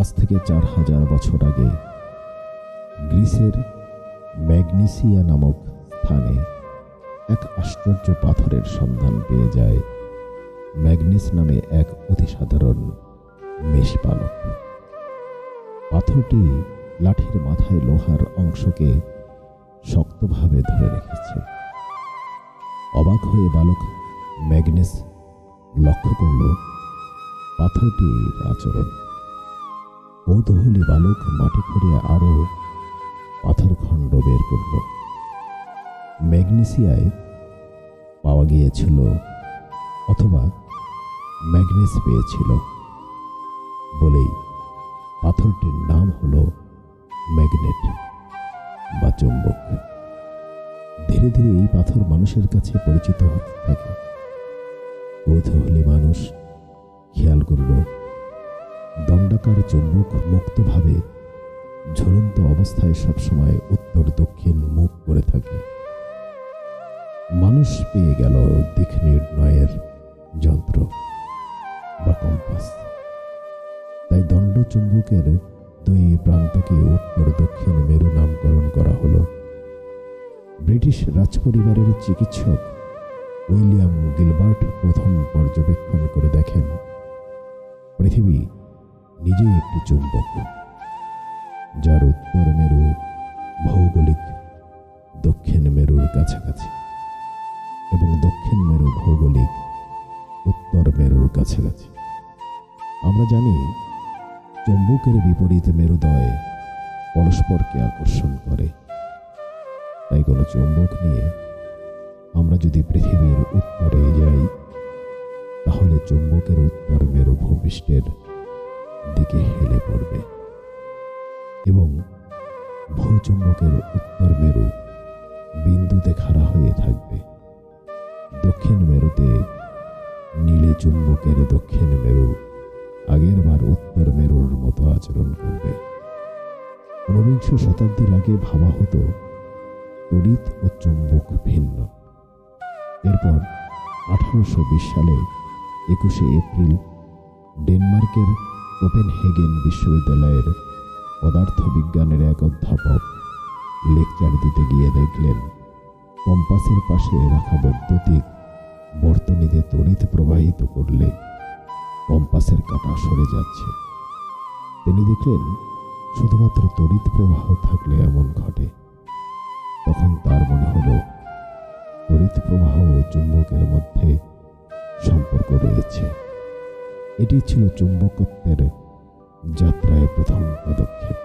আজ থেকে চার হাজার বছর আগে গ্রিসের ম্যাগনেসিয়া নামক স্থানে এক আশ্চর্য পাথরের সন্ধান পেয়ে যায় ম্যাগনেস নামে এক অতি সাধারণ মেষপালক। পাথরটি লাঠির মাথায় লোহার অংশকে শক্তভাবে ধরে রেখেছে। অবাক হয়ে বালক ম্যাগনেস লক্ষ্য করল, পাথরটির আচরণ কৌতূহলী বালক মাটি খুঁড়ে আরও পাথরখণ্ড বের করল। ম্যাগনেসিয়ায় পাওয়া গিয়েছিল অথবা ম্যাগনেস পেয়েছিল বলেই পাথরটির নাম হলো ম্যাগনেট বা চুম্বক। ধীরে ধীরে এই পাথর মানুষের কাছে পরিচিত হতে থাকে। কৌতূহলী মানুষ দণ্ডাকার চুম্বক মুক্তভাবে ঝুলন্ত অবস্থায় সবসময় উত্তর দক্ষিণ মুখ করে থাকে। মানুষ পেয়ে গেল দিক নির্ণয়ের যন্ত্র বা কম্পাস। তাই দণ্ড চুম্বকের দুই প্রান্তকে উত্তর দক্ষিণ মেরু নামকরণ করা হলো। ব্রিটিশ রাজপরিবারের চিকিৎসক উইলিয়াম গিলবার্ট প্রথম পর্যবেক্ষণ করে দেখেন, পৃথিবী নিজেই একটি চুম্বক যার উত্তর মেরু ভৌগোলিক, দক্ষিণ মেরুর কাছাকাছি এবং দক্ষিণ মেরু ভৌগোলিক, উত্তর মেরুর কাছাকাছি। আমরা জানি, চুম্বকের বিপরীত মেরুদয় পরস্পরকে আকর্ষণ করে। তাই কোনো চুম্বক নিয়ে আমরা যদি পৃথিবীর উত্তরে যাই, তাহলে চুম্বকের উত্তর মেরু ভূপৃষ্ঠের দিকে হেলে পড়বে। এবং ভূচুম্বকের উত্তর মেরু বিন্দুতে খাড়া হয়ে থাকবে। দক্ষিণ মেরুতে নীলে চুম্বকের দক্ষিণ মেরু আগের বার উত্তর মেরুর মতো আচরণ করবে। ঊনবিংশ শতাব্দীর আগে ভাবা হতো, তড়িৎ ও চুম্বক ভিন্ন। এরপর আঠারোশো বিশ সালে একুশে এপ্রিল ডেনমার্কের কোপেনহেগেন বিশ্ববিদ্যালয়ের পদার্থবিজ্ঞানের এক অধ্যাপক লেকচার দিতে গিয়ে দেখলেন, কম্পাসের পাশে রাখা বৈদ্যুতিক বর্তনীতে তড়িৎ প্রবাহিত করলে কম্পাসের কাঁটা সরে যাচ্ছে। তিনি দেখলেন, শুধুমাত্র তড়িৎ প্রবাহ থাকলে এমন ঘটে। তখন তার মনে হলো, তড়িৎ প্রবাহ ও চুম্বকের মধ্যে সম্পর্ক রয়েছে। এটি ছিল চুম্বকত্বের যাত্রায় প্রথম পদক্ষেপ।